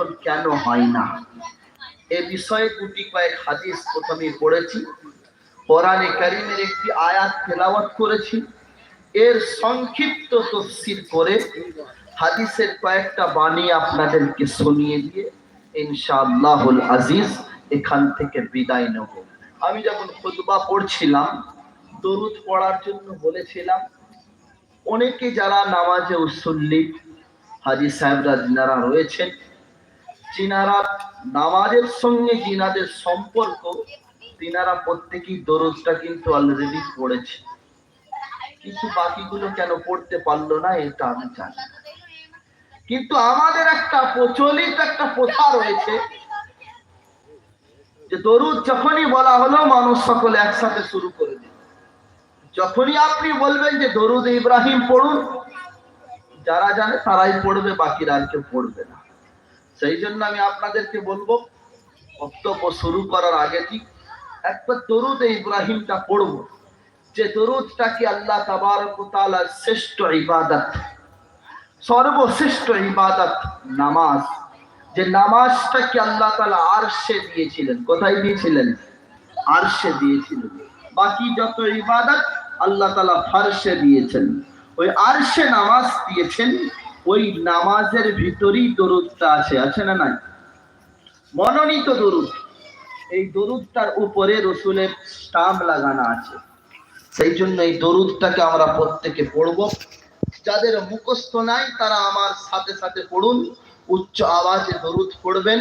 পরিবর্তন কেন হয় না? এ বিষয়ে গুটি কয়েক হাদিস প্রথমে পড়েছি। কোরআনে কারিমের একটি আয়াত তেলাওয়াত করেছি। এর সংক্ষিপ্ত তফসির করে হাদিসের কয়েকটা বাণী আপনাদেরকে শুনিয়ে দিয়ে ইনশাআল্লাহুল আজিজ এখান থেকে বিদায় নেব। আমি যখন খুতবা পড়ছিলাম, দরুদ পড়ার জন্য বলেছিলাম, অনেকে যারা নামাজে উসল্লি, হাজি সাহেবরা যিনারা রয়েছেন যিনারা নামাজের সঙ্গে যিনাদের সম্পর্ক, তিনারা প্রত্যেকেই দরজটা কিন্তু অলরেডি পড়েছে। কিন্তু বাকিগুলো কেন পড়তে পারল না, এটা আমি জানি কিন্তু আমাদের একটা প্রচলিত একটা প্রথা রয়েছে যে দরুদ যখনই বলা হলো, মানুষ সকলে একসাথে শুরু করে দিল। যখনই আপনি বলবেন যে দরুদ ইব্রাহিম পড়ুন, যারা জানে তারাই পড়বে, বাকিরা আর কেউ পড়বে না। সেই জন্য আমি আপনাদেরকে বলব, বক্তব্য শুরু করার আগে ঠিক একবার দরুদ ইব্রাহিমটা পড়ব। যে তরুদটা দরুদটাকে আল্লাহ তাবারক শ্রেষ্ঠ ইবাদত? সর্বশ্রেষ্ঠ ইবাদত নামাজ। যে নামাজটা কি আল্লাহ তাআলা আরশে দিয়েছিলেন, কোথায় দিয়েছিলেন? আরশে দিয়েছিলেন। বাকি যত ইবাদত আল্লাহ তাআলা ফারশে দিয়েছেন। ওই আরশে নামাজ দিয়েছেন ওই নামাজের ভিতরেই দরুদটা আছে আছে না নাই? মনোনীত দরুদ। এই দরুদটার উপরে রসুলের স্টাম্প লাগানো আছে। সেই জন্য এই দরুদটাকে আমরা প্রত্যেকে পড়ব। যাদের মুখস্থ নাই, তারা আমার সাথে সাথে পড়ুন। উচ্চ আওয়াজে দরুদ পড়বেন।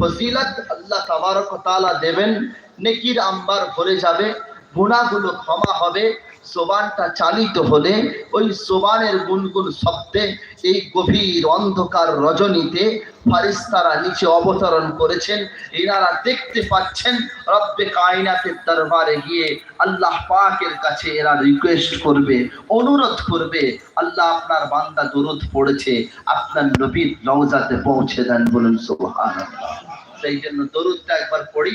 ফজিলত আল্লাহ তাবারক দেবেন। নেকির আম্বার ভরে যাবে। গুনাহগুলো ক্ষমা হবে। সোবানটা চালিত হলে ওই সোবানের গুনগুন শব্দে এই গভীর অন্ধকার রজনীতে ফারিস্তারা নিচে অবতরণ করেছেন। এনারা দেখতে পাচ্ছেন রব্বে কায়নাতের দরবারে গিয়ে আল্লাহ পাকের কাছে এরা রিকোয়েস্ট করবে, অনুরোধ করবে, আল্লাহ আপনার বান্দা দরুদ পড়েছে, আপনার নবীর রওজাতে পৌঁছে দেন বলুন সুবহানাল্লাহ। সেই জন্য দরুদটা একবার পড়ি।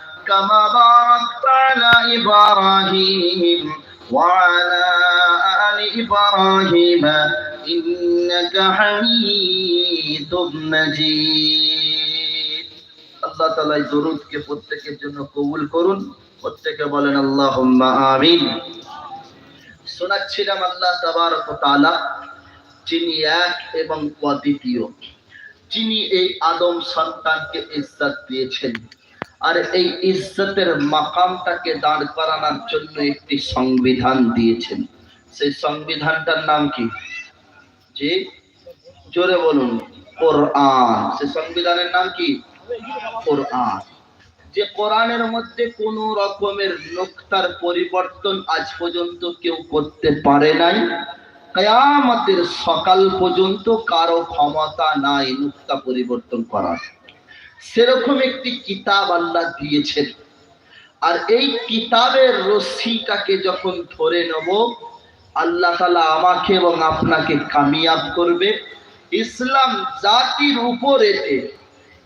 كما باركت على إبراهيم وعلى آل إبراهيم إنك حميد مجيد আল্লাহ তাআলা এই দরুদকে প্রত্যেকের জন্য কবুল করুন প্রত্যেকে বলেন আল্লাহুম্মা আমিন শোনাচ্ছিলাম আল্লাহ তাবারক ওয়া তাআলা যিনি এক এবং অদ্বিতীয় যিনি এই আদম সন্তানকে ইজ্জত দিয়েছেন আর এই ইজ্জতের মাকামটাকে দাঁড় করানোর জন্য একটি সংবিধান দিয়েছেন। সেই সংবিধানটার নাম কি? জি? জোরে বলুন। কোরআন। সে সংবিধানের নাম কি? কোরআন। যে কোরআনের মধ্যে কোন রকমের নোক্তার পরিবর্তন আজ পর্যন্ত কেউ করতে পারে নাই। কয়ামতের সকাল পর্যন্ত কারও ক্ষমতা নাই নোক্তা পরিবর্তন করার। সেরকম একটি কিতাব আল্লাহ দিয়েছেন। আর এই কিতাবের রশ্মিটাকে যখন ধরে নেব, আল্লাহ তালা আমাকে এবং আপনাকে কামিয়াব করবে। ইসলাম জাতির উপরেতে,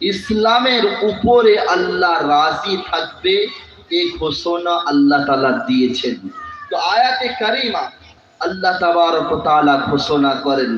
ইসলামের উপরে আল্লাহ রাজি থাকবে এই ঘোষণা আল্লাহ তালা দিয়েছেন। তো আয়াতে কারিমা আল্লাহ তাবারক ঘোষণা তাআলা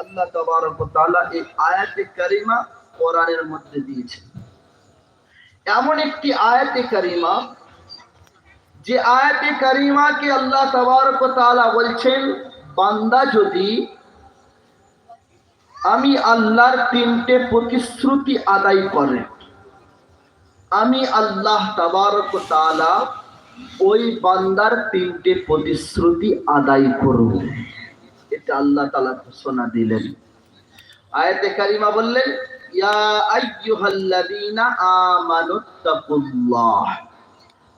আল্লাহ তাআলা এই আয়াতে কারিমা কোরআনের মধ্যে দিয়েছেন। এমন একটি আয়াতে কারিমা, যে আয়াতে কারিমাকে আল্লাহ তাবারক তাআলা বলছেন, বান্দা যদি আমি আল্লাহর তিনটে প্রতিশ্রুতি আদায় করে, আমি আল্লাহ তাবারক তাআলা ওই বান্দার তিনটে প্রতিশ্রুতি আদায় করব। এটা আল্লাহ তাআলা ঘোষণা দিলেন। আয়াতে কারিমা বললেন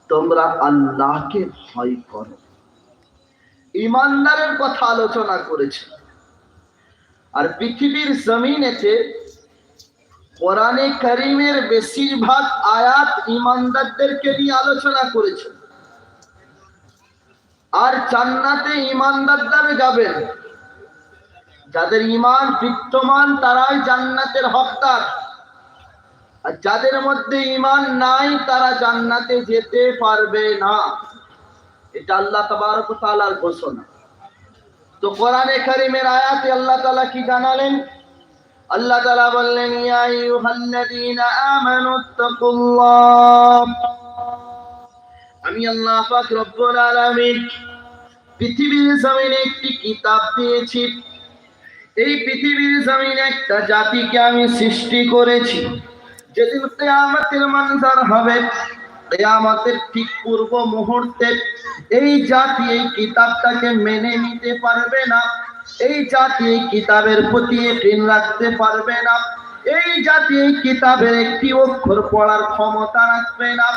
তোমরা আল্লাহকে ভয় করো। ইমানদারের কথা আলোচনা করেছে। আর পৃথিবীর জমিনেতে কোরআনে করিমের বেশিরভাগ আয়াত ইমানদারদেরকে নিয়ে আলোচনা করেছে। আর জান্নাতে ইমানদাররা যাবেন। যাদের ইমান বিদ্যমান, তারাই জান্নাতের হকদার। আর যাদের মধ্যে ইমান নাই, তারা জান্নাতে যেতে পারবে না। এটা আল্লাহ তাবারক তাআলার ঘোষণা। তো কোরআনে কারীমের আয়াতে আল্লাহ তাআলা কি জানালেন? আল্লাহ তাআলা বললেন, ইয়া আইয়ুহাল্লাযীনা আমানুত্তাকুল্লাহ আমি আল্লাহ পাক রব্বুল আলামিন পৃথিবীর জমিনে একটি কিতাব দিয়েছি। এই পৃথিবীর জমিনে একটা জাতিকে আমি সৃষ্টি করেছি। যেদিন কেয়ামতের মঞ্জার হবে, কেয়ামতের ঠিক পূর্ব মুহূর্তে এই জাতি এই কিতাবটাকে মেনে নিতে পারবে না, এই জাতি এই কিতাবের প্রতি ঋণ রাখতে পারবে না, এই জাতি এই কিতাবের একটি অক্ষর পড়ার ক্ষমতা রাখবে না।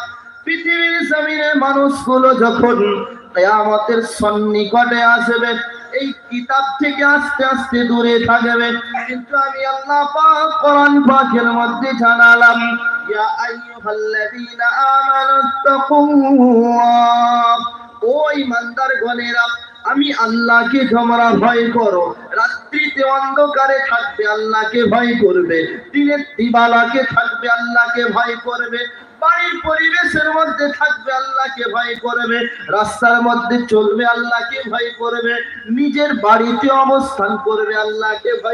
পৃথিবীর জমিনে মানুষগুলো যখন কেয়ামতের সন্নিকটে আসবে এই কিতাব থেকে আস্তে আস্তে দূরে থাকবে। কিন্তু আমি আল্লাহ পাক কোরআন পাকের মধ্যে জানালাম, ইয়া আইয়ুহাল্লাযীনা আমানুত্তাকুল্লাহ ও ইমানদার গণেরা আমি আল্লাহকে তোমরা ভয় করো। রাত্রিতে অন্ধকারে থাকবে, আল্লাহকে ভয় করবে। দিনের দিবালাকে থাকবে, আল্লাহকে ভয় করবে। বাড়ির পরিবেশের মধ্যে থাকবে, আল্লাহকে ভয় করবে, রাস্তার মধ্যে চলবে, আল্লাহকে ভয় করবে, নিজের বাড়িতে অবস্থান করবে, আল্লাহকে ভয়